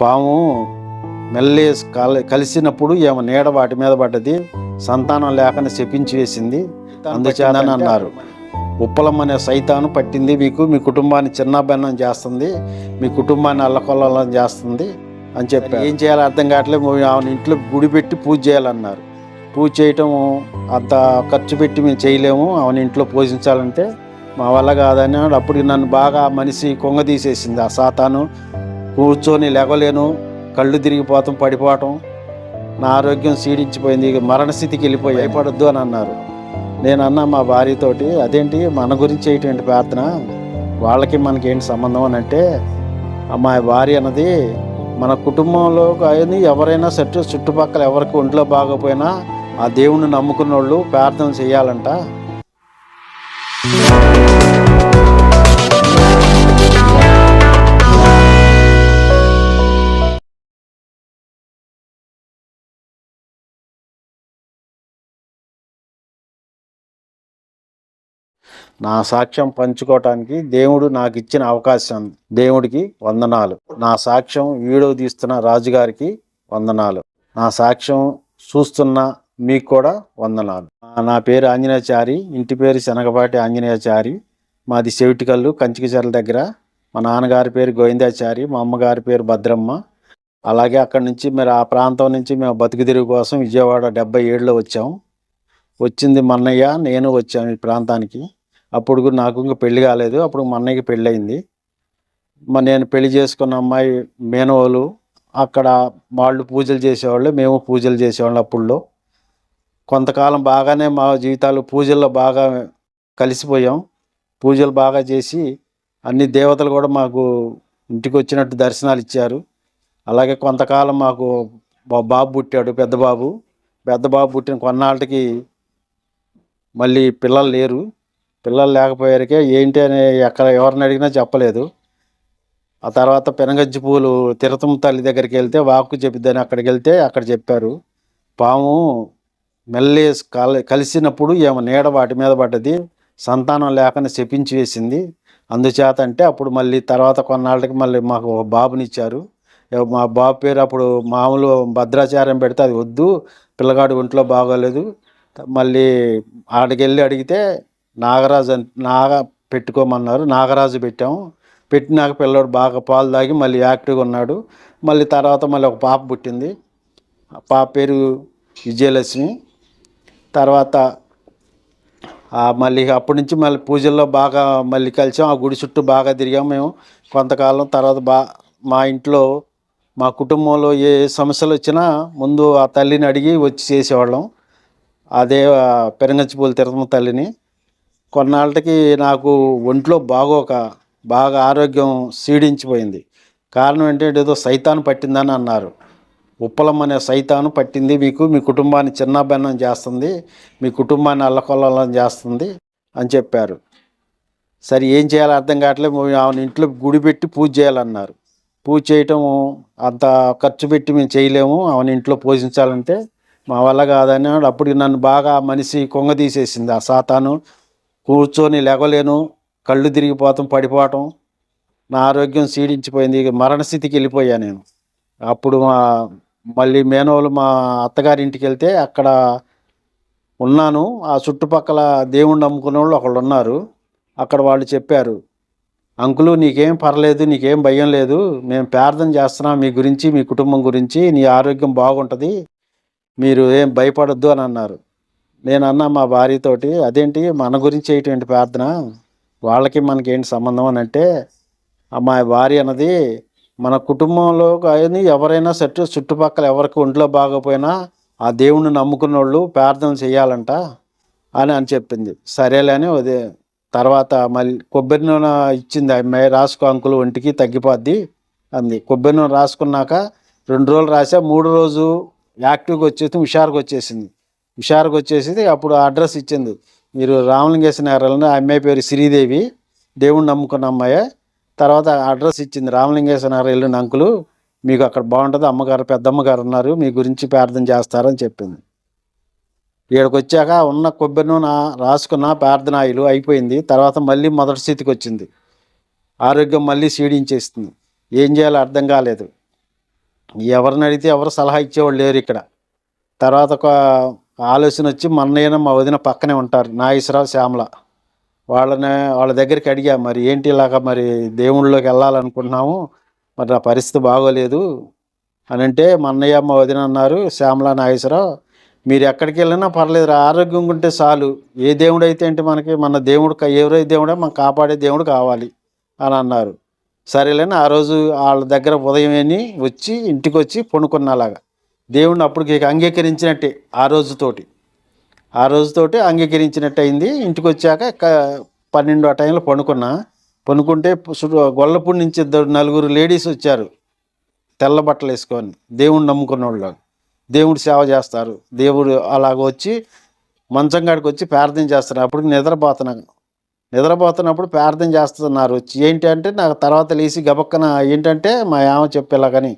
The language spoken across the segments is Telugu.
పాము మెల్లి కల- కలిసినప్పుడు ఏమో నీడ వాటి మీద పడ్డది సంతానం లేకని శపించి వేసింది. అందుచేతని అన్నారు ఉప్పలం అనే సైతాను పట్టింది మీకు మీ కుటుంబాన్ని చిన్నబెన్నం చేస్తుంది మీ కుటుంబాన్ని అల్లకొల్లం చేస్తుంది అని చెప్పి ఏం చేయాలో అర్థం కావట్లేదు ఆమెను ఇంట్లో గుడి పెట్టి పూజ చేయాలన్నారు. పూజ చేయటం అంత ఖర్చు పెట్టి మేము చేయలేము ఆమెను ఇంట్లో పోషించాలంటే మా వల్ల కాదని అప్పుడు నన్ను బాగా మనిషి కొంగ తీసేసింది ఆ సాతాను. కూర్చొని లేవలేను కళ్ళు తిరిగిపోతాం పడిపోవటం నా ఆరోగ్యం క్షీణించిపోయింది మరణస్థితికి వెళ్ళిపోయి భయపడొద్దు అని అన్నారు. నేను అన్నా మా భార్యతోటి అదేంటి మన గురించి ఏంటి ప్రార్థన? వాళ్ళకి మనకి ఏంటి సంబంధం? అని అంటే మా భార్య అన్నది మన కుటుంబంలో కానీ ఎవరైనా సట్టు చుట్టుపక్కల ఎవరికి ఒంట్లో బాగపోయినా ఆ దేవుణ్ణి నమ్ముకున్న వాళ్ళు ప్రార్థన చేయాలంట. నా సాక్ష్యం పంచుకోవటానికి దేవుడు నాకు ఇచ్చిన అవకాశం. దేవుడికి వందనాలు. నా సాక్ష్యం వీడియో తీస్తున్న రాజుగారికి వందనాలు. నా సాక్ష్యం చూస్తున్న మీకు కూడా వందనాలు. నా పేరు ఆంజనేయచారి. ఇంటి పేరు శనగపాటి ఆంజనేయచారి. మాది చెవిటికల్లు కంచికచర్ల దగ్గర. మా నాన్నగారి పేరు గోవిందాచారి. మా అమ్మగారి పేరు భద్రమ్మ. అలాగే అక్కడి నుంచి మీరు ఆ ప్రాంతం నుంచి మేము బతుకుదిరుగు కోసం విజయవాడ డెబ్బై ఏడులో వచ్చాము వచ్చింది మన్నయ్య. నేను వచ్చాను ఈ ప్రాంతానికి. అప్పుడు కూడా నాకు ఇంకా పెళ్ళి కాలేదు. అప్పుడు మా అన్నయ్యకి పెళ్ళి అయింది. మా నేను పెళ్ళి చేసుకున్న అమ్మాయి మేనవాళ్ళు అక్కడ వాళ్ళు పూజలు చేసేవాళ్ళు మేము పూజలు చేసేవాళ్ళం అప్పుడులో. కొంతకాలం బాగానే మా జీవితాలు పూజల్లో బాగా కలిసిపోయాం. పూజలు బాగా చేసి అన్ని దేవతలు కూడా మాకు ఇంటికి వచ్చినట్టు దర్శనాలు ఇచ్చారు. అలాగే కొంతకాలం మాకు బాబు పుట్టాడు పెద్ద బాబు పెద్ద బాబు పుట్టిన కొన్నాళ్ళకి మళ్ళీ పిల్లలు లేరు. పిల్లలు లేకపోయారికే ఏంటి అని ఎక్కడ ఎవరిని అడిగినా చెప్పలేదు. ఆ తర్వాత పెనగజ్జి పూలు తిరతం తల్లి దగ్గరికి వెళ్తే వాక్కు చెప్పిద్దని అక్కడికి వెళ్తే అక్కడ చెప్పారు. పాము మెల్లి కల కలిసినప్పుడు ఏమో నీడ వాటి మీద పడ్డది సంతానం లేకని శపించి వేసింది. అందుచేత అంటే అప్పుడు మళ్ళీ తర్వాత కొన్నాళ్ళకి మళ్ళీ మాకు ఒక బాబునిచ్చారు మా బాబు పేరు అప్పుడు మామూలు భద్రాచార్యం పెడితే అది వద్దు పిల్లగాడు ఒంట్లో బాగోలేదు. మళ్ళీ ఆడికి వెళ్ళి అడిగితే నాగరాజు నాగ పెట్టుకోమన్నారు. నాగరాజు పెట్టాము. పెట్టినాక పిల్లోడు బాగా పాలు తాగి మళ్ళీ యాక్టివ్గా ఉన్నాడు. మళ్ళీ తర్వాత మళ్ళీ ఒక పాప పుట్టింది. ఆ పాప పేరు విజయలక్ష్మి. తర్వాత మళ్ళీ అప్పటి నుంచి మళ్ళీ పూజల్లో బాగా మళ్ళీ కలిసాం. ఆ గుడి చుట్టూ బాగా తిరిగాం మేము. కొంతకాలం తర్వాత బా మా ఇంట్లో మా కుటుంబంలో ఏ సమస్యలు వచ్చినా ముందు ఆ తల్లిని అడిగి వచ్చి చేసేవాళ్ళం. అదే పెరంగచ్చిపూలు తిరుమల తల్లిని. కొన్నాళ్ళకి నాకు ఒంట్లో బాగోక బాగా ఆరోగ్యం క్షీణించిపోయింది కారణం ఏంటంటే ఏదో సైతాను పట్టిందని అన్నారు. ఉప్పలం అనే సైతాను పట్టింది మీకు మీ కుటుంబాన్ని చిన్నబెన్నం చేస్తుంది మీ కుటుంబాన్ని అల్లకొల్లం చేస్తుంది అని చెప్పారు. సరే ఏం చేయాలో అర్థం కావట్లేదు ఆమె ఆమెను ఇంట్లో గుడి పెట్టి పూజ చేయాలన్నారు. పూజ చేయటం అంత ఖర్చు పెట్టి మేము చేయలేము ఆమెను ఇంట్లో పోషించాలంటే మా వల్ల కాదని అప్పుడు నన్ను బాగా మనిషి కొంగ తీసేసింది ఆ సాతాను. కూర్చొని లేవలేను కళ్ళు తిరిగిపోతాం పడిపోవటం నా ఆరోగ్యం క్షీణించిపోయింది ఇక మరణస్థితికి వెళ్ళిపోయా నేను. అప్పుడు మా మళ్ళీ మేనోళ్ళు మా అత్తగారి ఇంటికి వెళ్తే అక్కడ ఉన్నాను. ఆ చుట్టుపక్కల దేవుణ్ణి నమ్ముకునే వాళ్ళు ఒకళ్ళు ఉన్నారు. అక్కడ వాళ్ళు చెప్పారు అంకులు నీకేం పర్లేదు నీకేం భయం లేదు. మేము ప్రార్థన చేస్తున్నాం మీ గురించి మీ కుటుంబం గురించి. నీ ఆరోగ్యం బాగుంటుంది. మీరు ఏం భయపడొద్దు అని అన్నారు. నేను అన్నా మా భార్యతోటి అదేంటి మన గురించి ఏంటి ప్రార్థన? వాళ్ళకి మనకి ఏంటి సంబంధం అని అంటే మా భార్య అన్నది మన కుటుంబంలో కానీ ఎవరైనా సట్టు చుట్టుపక్కల ఎవరికి ఒంట్లో బాగపోయినా ఆ దేవుణ్ణి నమ్ముకున్న వాళ్ళు ప్రార్థన చేయాలంట అని అని చెప్పింది. సరేలేని అదే తర్వాత మళ్ళీ కొబ్బరి నూనె ఇచ్చింది అమ్మాయి రాసుకో అంకులు ఒంటికి తగ్గిపోద్ది అంది. కొబ్బరి నూనె రాసుకున్నాక రెండు రోజులు రాసా మూడు రోజు యాక్టివ్గా వచ్చేసి హుషారుగా వచ్చేసింది. హుషారుగా వచ్చేసి అప్పుడు అడ్రస్ ఇచ్చింది. మీరు రామలింగేశ్వర నగరంలో ఆ అమ్మాయి పేరు శ్రీదేవి దేవుణ్ణి నమ్ముకున్న అమ్మాయి. తర్వాత అడ్రస్ ఇచ్చింది రామలింగేశ్వర నగరం వెళ్ళిన అంకులు మీకు అక్కడ బాగుంటుంది అమ్మగారు పెద్దమ్మగారు ఉన్నారు మీ గురించి ప్రార్థన చేస్తారని చెప్పింది. ఇక్కడికి వచ్చాక ఉన్న కొబ్బరి నూనె రాసుకున్న ప్రార్థన ఆయిలు అయిపోయింది. తర్వాత మళ్ళీ మొదటి స్థితికి వచ్చింది. ఆరోగ్యం మళ్ళీ క్షీణించేస్తుంది ఏం చేయాలో అర్థం కాలేదు. ఎవరిని అడిగితే ఎవరు సలహా ఇచ్చేవాళ్ళు లేరు ఇక్కడ. తర్వాత ఒక ఆలోచన వచ్చి మన్నయ్యన మా వదిన పక్కనే ఉంటారు నాగేశ్వరరావు శ్యామల. వాళ్ళని వాళ్ళ దగ్గరికి అడిగా మరి ఏంటి ఇలాగా మరి దేవుళ్ళలోకి వెళ్ళాలనుకుంటున్నాము మరి నా పరిస్థితి బాగోలేదు. అని అంటే మన్నయ్య మా వదిన అన్నారు శ్యామల నాగేశ్వరరావు మీరు ఎక్కడికి వెళ్ళినా పర్లేదు ఆరోగ్యంగా ఉంటే చాలు. ఏ దేవుడు అయితే ఏంటి మనకి మన దేవుడు ఎవరై దేవుడే మనం కాపాడే దేవుడు కావాలి. అని అన్నారు. సరేలేని ఆ రోజు వాళ్ళ దగ్గర ఉదయమేని వచ్చి ఇంటికి వచ్చి పండుకున్నలాగా. దేవుడిని అప్పటికి అంగీకరించినట్టే ఆ రోజుతోటి. ఆ రోజుతోటి అంగీకరించినట్టు అయింది ఇంటికి వచ్చాక పన్నెండు ఆ టైంలో పండుకున్నా. పనుకుంటే గొల్లపూడి నుంచి ఇద్దరు నలుగురు లేడీస్ వచ్చారు. తెల్ల బట్టలు వేసుకొని దేవుణ్ణి నమ్ముకున్న వాళ్ళు దేవుడు సేవ చేస్తారు. దేవుడు అలాగ వచ్చి మంచం కాడికి వచ్చి ప్రార్థన చేస్తారు. అప్పుడు నిద్రపోతున్నాను నిద్రపోతున్నప్పుడు ప్రార్థన చేస్తున్నారు. వచ్చి ఏంటి అంటే నాకు తర్వాత లేచి గబక్కన ఏంటంటే మా ఆమె చెప్పేలాగని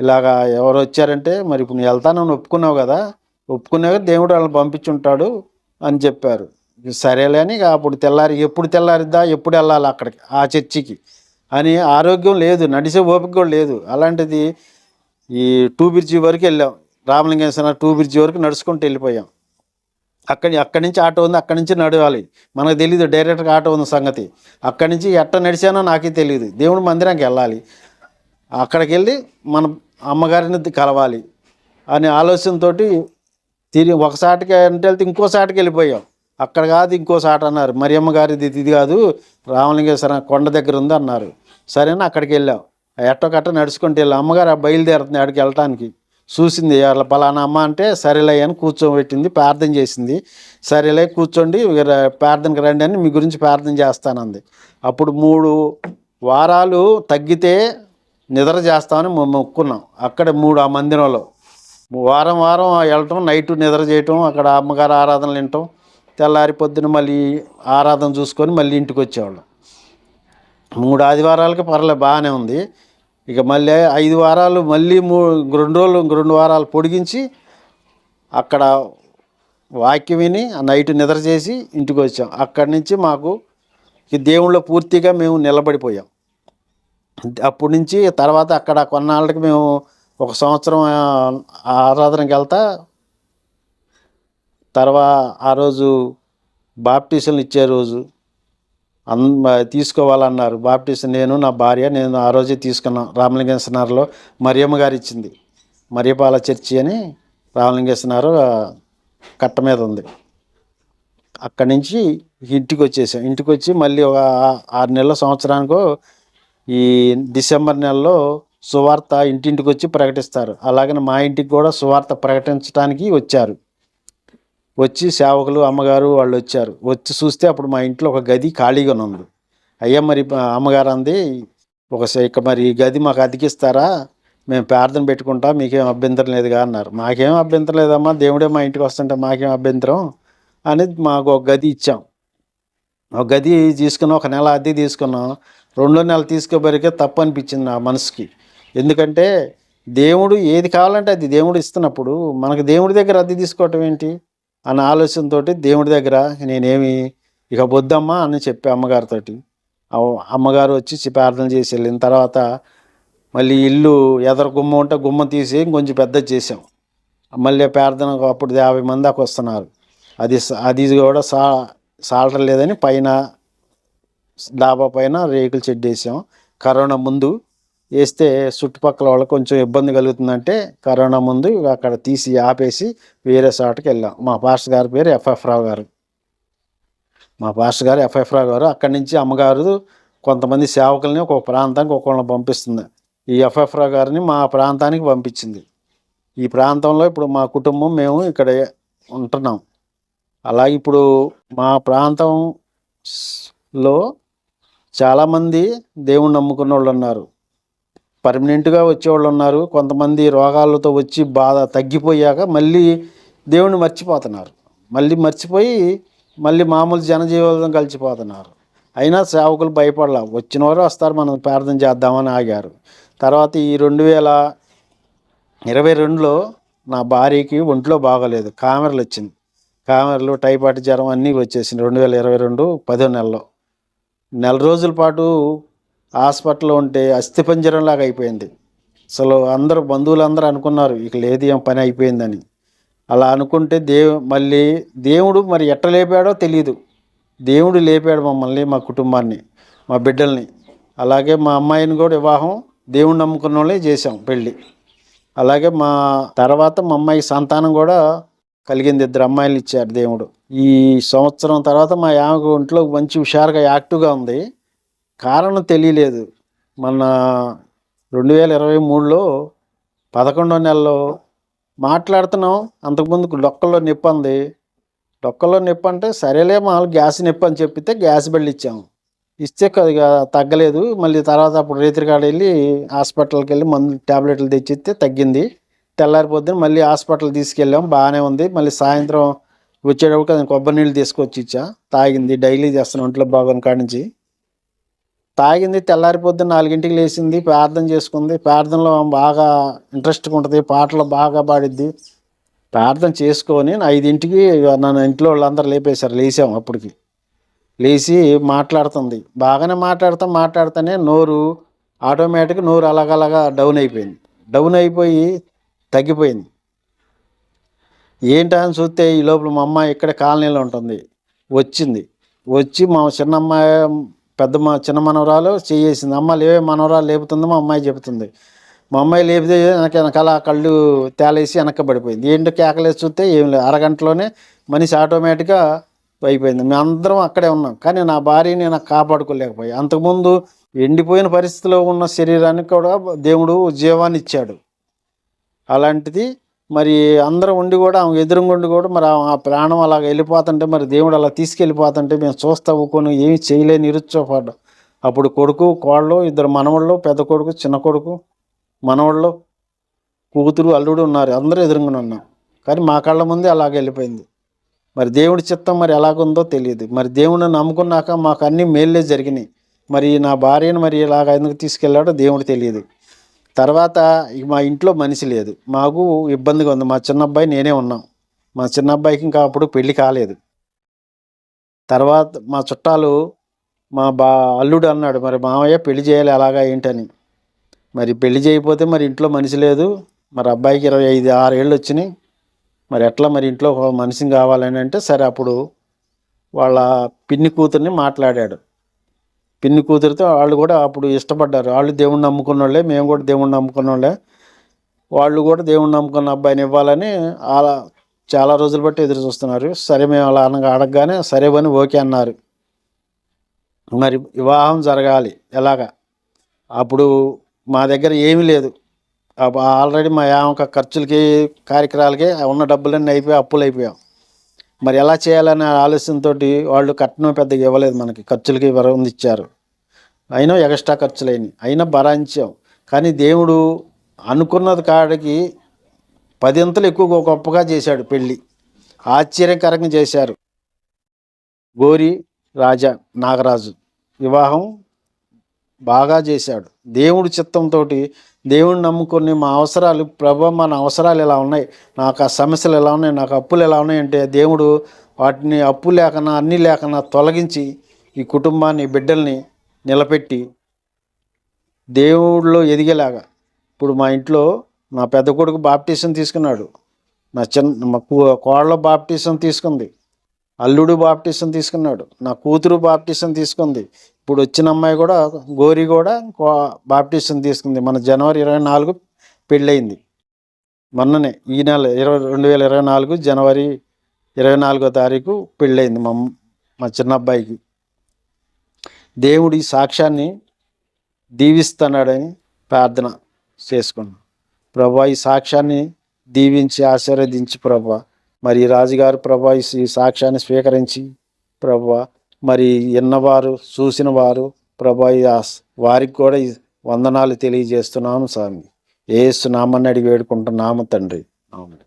ఇలాగా ఎవరు వచ్చారంటే మరి ఇప్పుడు నువ్వు వెళ్తానని ఒప్పుకున్నావు కదా ఒప్పుకున్నాక దేవుడు వాళ్ళని పంపించుంటాడు అని చెప్పారు. సరేలే అని అప్పుడు తెల్లారి ఎప్పుడు తెల్లారిద్దా ఎప్పుడు వెళ్ళాలి అక్కడికి ఆ చర్చికి అని ఆరోగ్యం లేదు నడిచే ఓపిక కూడా లేదు. అలాంటిది ఈ టూ బ్రిడ్జి వరకు వెళ్ళాం. రామలింగేశ్వర టూ బ్రిడ్జి వరకు నడుచుకుంటూ వెళ్ళిపోయాం. అక్కడి అక్కడి నుంచి ఆటో ఉంది అక్కడి నుంచి నడవాలి. మనకు తెలియదు డైరెక్ట్గా ఆటో ఉంది సంగతి. అక్కడి నుంచి ఎట్ట నడిచానో నాకే తెలియదు దేవుడి మందిరానికి వెళ్ళాలి. అక్కడికి వెళ్ళి మన అమ్మగారిని కలవాలి అనే ఆలోచనతో తిరిగి ఒకసాటికి అంటే వెళ్తే ఇంకోసాటికి వెళ్ళిపోయాం. అక్కడ కాదు ఇంకోసాట అన్నారు. మరియమ్మ గారిది ఇది కాదు రామలింగేశ్వర కొండ దగ్గర ఉంది అన్నారు. సరేనా అక్కడికి వెళ్ళాం. ఎట్టో కట్ట నడుచుకుంటూ వెళ్ళాం. అమ్మగారు ఆ బయలుదేరుతుంది అక్కడికి వెళ్ళటానికి. చూసింది అలా పలానా అమ్మ అంటే సరేలే అని కూర్చోబెట్టింది ప్రార్థన చేసింది. సరేలే కూర్చోండి ప్రార్థనకు ప్రార్థనకి రండి అని మీ గురించి ప్రార్థన చేస్తానంది. అప్పుడు మూడు వారాలు తగ్గితే నిద్ర చేస్తామని మొక్కున్నాం అక్కడ మూడు ఆ మందిరంలో. వారం వారం వెళ్ళటం నైట్ నిద్ర చేయటం అక్కడ అమ్మగారు ఆరాధనలు వినటం తెల్లారి పొద్దున మళ్ళీ ఆరాధన చూసుకొని మళ్ళీ ఇంటికి వచ్చేవాళ్ళం. మూడు ఆదివారాలకి పర్లే బాగానే ఉంది. ఇక మళ్ళీ ఐదు వారాలు మళ్ళీ మూ రెండు రోజులు రెండు వారాలు పొడిగించి అక్కడ వాక్యం విని ఆ నైట్ నిద్ర చేసి ఇంటికి వచ్చాం. అక్కడి నుంచి మాకు ఈ దేవుళ్ళో పూర్తిగా మేము నిలబడిపోయాం. అప్పటి నుంచి తర్వాత అక్కడ కొన్నాళ్ళకి మేము ఒక సంవత్సరం ఆ, ఆరాధనకి వెళ్తా. తర్వా ఆ రోజు బాప్టిజంలు ఇచ్చే రోజు అన్ తీసుకోవాలన్నారు. బాప్టిజం నేను నా భార్య నేను ఆ రోజే తీసుకున్నాం. రామలింగేశ్వరంలో మరియమ్మ గారు ఇచ్చింది. మరియపాల చర్చి అని రామలింగేశ్వరం కట్ట మీద ఉంది. అక్కడి నుంచి ఇంటికి వచ్చేసాం. ఇంటికి వచ్చి మళ్ళీ ఒక ఆరు నెలల సంవత్సరానికో ఈ డిసెంబర్ నెలలో సువార్త ఇంటింటికి వచ్చి ప్రకటిస్తారు. అలాగనే మా ఇంటికి కూడా సువార్త ప్రకటించడానికి వచ్చారు. వచ్చి సేవకులు అమ్మగారు వాళ్ళు వచ్చారు. వచ్చి చూస్తే అప్పుడు మా ఇంట్లో ఒక గది ఖాళీగా ఉంది. అయ్యా మరి అమ్మగారు అంది ఒక ఇక మరి ఈ గది మాకు అతికిస్తారా? మేము ప్రార్థన పెట్టుకుంటాం మీకేం అభ్యంతరం లేదుగా అన్నారు. మాకేం అభ్యంతరం లేదమ్మా దేవుడే మా ఇంటికి వస్తుంటే మాకేం అభ్యంతరం అని మాకు ఒక గది ఇచ్చాం. ఒక గది తీసుకున్నాం ఒక నెల అద్దె తీసుకున్నాం. రెండో నెల తీసుకోబరికే తప్పు అనిపించింది నా మనసుకి. ఎందుకంటే దేవుడు ఏది కావాలంటే అది దేవుడు ఇస్తున్నప్పుడు మనకు దేవుడి దగ్గర అద్దె తీసుకోవటం ఏంటి? అన్న ఆలోచనతో దేవుడి దగ్గర నేనేమి ఇక వద్దమ్మా అని చెప్పి అమ్మగారితో అమ్మగారు వచ్చి ప్రార్థన చేసి వెళ్ళిన తర్వాత మళ్ళీ ఇల్లు ఎదర గుమ్మ ఉంటే గుమ్మ తీసి కొంచెం పెద్ద చేసాం మళ్ళీ ప్రార్థన అప్పుడు యాభై మంది దాకా వస్తున్నారు. అది అది కూడా సా సాలటం లేదని పైన డాబా పైన రేకుల షెడ్ వేసాం. కరోనా ముందు వేస్తే చుట్టుపక్కల వాళ్ళకి కొంచెం ఇబ్బంది కలుగుతుందంటే కరోనా ముందు అక్కడ తీసి ఆపేసి వేరే చోటకి వెళ్ళాం. మా పాస్టర్ గారి పేరు ఎఫ్ఎఫ్ రావు గారు. మా పాస్టర్ గారు ఎఫ్ఎఫ్ రావు గారు. అక్కడి నుంచి అమ్మగారు కొంతమంది సేవకుల్ని ఒక ప్రాంతానికి ఒక్కొక్కళ్ళని పంపిస్తుంది. ఈ ఎఫ్ఎఫ్ రావు గారిని మా ప్రాంతానికి పంపించింది. ఈ ప్రాంతంలో ఇప్పుడు మా కుటుంబం మేము ఇక్కడ ఉంటున్నాం. అలాగే ఇప్పుడు మా ప్రాంతంలో చాలామంది దేవుణ్ణి నమ్ముకున్న వాళ్ళు ఉన్నారు పర్మనెంట్గా వచ్చేవాళ్ళు ఉన్నారు కొంతమంది రోగాలతో వచ్చి బాధ తగ్గిపోయాక మళ్ళీ దేవుణ్ణి మర్చిపోతున్నారు. మళ్ళీ మర్చిపోయి మళ్ళీ మామూలు జనజీవితం కలిసిపోతున్నారు. అయినా సేవకులు భయపడలా. వచ్చిన వారు వస్తారు మనం ప్రార్థన చేద్దామని ఆగారు. తర్వాత ఈ రెండు వేల ఇరవై రెండులో నా భార్యకి ఒంట్లో బాగోలేదు. కామెరలు వచ్చింది కామెరలు టైఫాయిడ్ జ్వరం అన్నీ వచ్చేసింది. రెండు వేల ఇరవై రెండు పదో నెలలో. నెల రోజుల పాటు హాస్పిటల్లో ఉంటే అస్థిపంజరంలాగా అయిపోయింది. అసలు అందరూ బంధువులందరూ అనుకున్నారు ఇక లేదు ఏం పని అయిపోయిందని. అలా అనుకుంటే దేవు మళ్ళీ దేవుడు మరి ఎట్ట లేపాడో తెలియదు దేవుడు లేపాడు మమ్మల్ని మా కుటుంబాన్ని మా బిడ్డల్ని. అలాగే మా అమ్మాయిని కూడా వివాహం దేవుడు నమ్ముకున్న వాళ్ళే చేసాం పెళ్ళి. అలాగే మా తర్వాత మా అమ్మాయికి సంతానం కూడా కలిగింది ఇద్దరు అమ్మాయిలు ఇచ్చారు దేవుడు. ఈ సంవత్సరం తర్వాత మా ఆమెకు ఒంట్లో మంచి హుషారుగా యాక్టివ్గా ఉంది. కారణం తెలియలేదు. మన రెండు వేల ఇరవై మూడులో పదకొండో నెలలో మాట్లాడుతున్నాం. అంతకుముందు డొక్కల్లో నొప్పి ఉంది. డొక్కల్లో నొప్పి అంటే సరేలే మామూలు గ్యాస్ నొప్పి అని చెప్పితే గ్యాస్ బిల్లు ఇచ్చాము ఇస్తే కొద్దిగా తగ్గలేదు. మళ్ళీ తర్వాత అప్పుడు రేతిరి కాడ వెళ్ళి హాస్పిటల్కి వెళ్ళి మందు ట్యాబ్లెట్లు తెచ్చిస్తే తగ్గింది. తెల్లారిపోద్దున మళ్ళీ హాస్పిటల్ తీసుకెళ్ళాం. బాగానే ఉంది. మళ్ళీ సాయంత్రం వచ్చేటప్పుడు అది కొబ్బరి నీళ్ళు తీసుకొచ్చి ఇచ్చా. తాగింది. డైలీ చేస్తాను ఒంట్లో బాగున్న కాడించి తాగింది. తెల్లారి నాలుగింటికి లేచింది. ప్రార్థన చేసుకుంది. ప్రార్థనలో బాగా ఇంట్రెస్ట్గా ఉంటుంది. పాటలు బాగా పాడిద్ది. ప్రార్థన చేసుకొని ఐదింటికి నన్ను ఇంట్లో వాళ్ళందరూ లేపేశారు. లేచాం అప్పటికి. లేచి మాట్లాడుతుంది. బాగానే మాట్లాడుతా మాట్లాడుతూనే నోరు ఆటోమేటిక్ నోరు అలాగలాగా డౌన్ అయిపోయింది. డౌన్ అయిపోయి తగ్గిపోయింది. ఏంటని చూస్తే ఈ లోపల మా అమ్మాయి ఇక్కడ కాలనీలో ఉంటుంది. వచ్చింది. వచ్చి మా చిన్న అమ్మాయి పెద్ద మా చిన్న మనవరాలు చేసింది అమ్మ లేవే మనవరాలు లేపుతుంది మా అమ్మాయి చెబుతుంది. మా అమ్మాయి లేపితే వెనక వెనకాల కళ్ళు తేలేసి వెనక పడిపోయింది. ఏంటో కేకలేసి చూస్తే ఏం లేదు. అరగంటలోనే మనిషి ఆటోమేటిక్గా అయిపోయింది. మేము అందరం అక్కడే ఉన్నాం. కానీ నా భార్యని నాకు కాపాడుకోలేకపోయా అంతకుముందు ఎండిపోయిన పరిస్థితిలో ఉన్న శరీరానికి కూడా దేవుడు జీవాన్ని ఇచ్చాడు. అలాంటిది మరి అందరం ఉండి కూడా ఆమె ఎదురుగుండి కూడా మరి ఆ ప్రాణం అలాగ వెళ్ళిపోతుంటే మరి దేవుడు అలా తీసుకెళ్ళిపోతుంటే మేము చూస్తా ఊకొని ఏమి చేయలేని నిరుత్సాహపడ్డాం. అప్పుడు కొడుకు కోళ్ళు ఇద్దరు మనవాళ్ళు పెద్ద కొడుకు చిన్న కొడుకు మనవాళ్ళు కూతురు అల్లుడు ఉన్నారు. అందరూ ఎదురుగుండి ఉన్నాం. కానీ మా కళ్ళ ముందే అలాగ వెళ్ళిపోయింది. మరి దేవుడి చిత్తం మరి ఎలాగుందో తెలియదు. మరి దేవుడిని నమ్ముకున్నాక మాకు అన్ని మేళ్ళే జరిగినాయి. మరి నా భార్యను మరి ఇలాగ ఎందుకు తీసుకెళ్ళాడో దేవుడు తెలియదు. తర్వాత ఇక మా ఇంట్లో మనిషి లేదు. మాకు ఇబ్బందిగా ఉంది. మా చిన్న అబ్బాయి నేనే ఉన్నాం. మా చిన్న అబ్బాయికి ఇంకా అప్పుడు పెళ్ళి కాలేదు. తర్వాత మా చుట్టాలు మా బా అల్లుడు అన్నాడు మరి మామయ్య పెళ్ళి చేయాలి అలాగా ఏంటని. మరి పెళ్ళి చేయకపోతే మరి ఇంట్లో మనిషి లేదు. మరి అబ్బాయికి ఇరవై ఐదు ఆరేళ్ళు వచ్చినాయి. మరి ఎట్లా మరి ఇంట్లో మనిషిని కావాలని అంటే సరే అప్పుడు వాళ్ళ పిన్ని కూతుర్ని మాట్లాడాడు. పిన్ని కూతురితో వాళ్ళు కూడా అప్పుడు ఇష్టపడ్డారు. వాళ్ళు దేవుణ్ణి నమ్ముకున్న వాళ్ళే మేము కూడా దేవుణ్ణి నమ్ముకున్న వాళ్ళే వాళ్ళు కూడా దేవుణ్ణి నమ్ముకున్న అబ్బాయిని ఇవ్వాలని అలా చాలా రోజులు బట్టి ఎదురు చూస్తున్నారు. సరే మేము అలా అనగా అడగగానే సరే అని ఓకే అన్నారు. మరి వివాహం జరగాలి ఎలాగా? అప్పుడు మా దగ్గర ఏమీ లేదు. ఆల్రెడీ మా యామక ఖర్చులకి కార్యక్రమాలకి ఉన్న డబ్బులన్నీ అయిపోయి అప్పులు అయిపోయాం. మరి ఎలా చేయాలనే ఆలోచనతో వాళ్ళు కట్నం పెద్దగా ఇవ్వలేదు మనకి. ఖర్చులకి వరం ఇచ్చారు? అయినా ఎక్స్ట్రా ఖర్చులైనవి అయినా భరాంచాం కానీ దేవుడు అనుకున్నది కాడికి పదింతలు ఎక్కువ గొప్పగా చేశాడు పెళ్ళి. ఆశ్చర్యకరంగా చేశారు. గోరి రాజా నాగరాజు వివాహం బాగా చేశాడు. దేవుడి చిత్తంతో దేవుడిని నమ్ముకుని మా అవసరాలు ప్రభు మన అవసరాలు ఎలా ఉన్నాయి? నాకు ఆ సమస్యలు ఎలా ఉన్నాయి? నాకు అప్పులు ఎలా ఉన్నాయి? అంటే దేవుడు వాటిని అప్పు లేకన్నా అన్నీ లేకన్నా తొలగించి ఈ కుటుంబాన్ని బిడ్డల్ని నిలబెట్టి దేవుడిలో ఎదిగేలాగా. ఇప్పుడు మా ఇంట్లో నా పెద్ద కొడుకు బాప్టిజం తీసుకున్నాడు. నా చిన్న మా కోళ్ళ బాప్టిజం తీసుకుంది. అల్లుడు బాప్టిజం తీసుకున్నాడు. నా కూతురు బాప్టిజం తీసుకుంది. ఇప్పుడు వచ్చిన అమ్మాయి కూడా గోరి కూడా కో- బాప్టిజం తీసుకుంది. మన జనవరి ఇరవై నాలుగు పెళ్ళయింది. మొన్ననే ఈ నెల ఇరవై రెండు వేల ఇరవై నాలుగు జనవరి ఇరవై నాలుగో తారీఖు పెళ్ళయింది మా మా చిన్న అబ్బాయికి. దేవుడి సాక్ష్యాన్ని దీవిస్తున్నాడని ప్రార్థన చేసుకున్నాం. ప్రభా ఈ సాక్ష్యాన్ని దీవించి ఆశీర్వదించి ప్రభా మరి రాజుగారు ప్రభా ఈ సాక్ష్యాన్ని స్వీకరించి ప్రభా మరి విన్నవారు చూసిన వారు ప్రభా వారికి కూడా వందనాలు తెలియజేస్తున్నాము స్వామి. ఏసు సునామాన్ని అడిగి వేడుకుంటున్నాము తండ్రి. అవును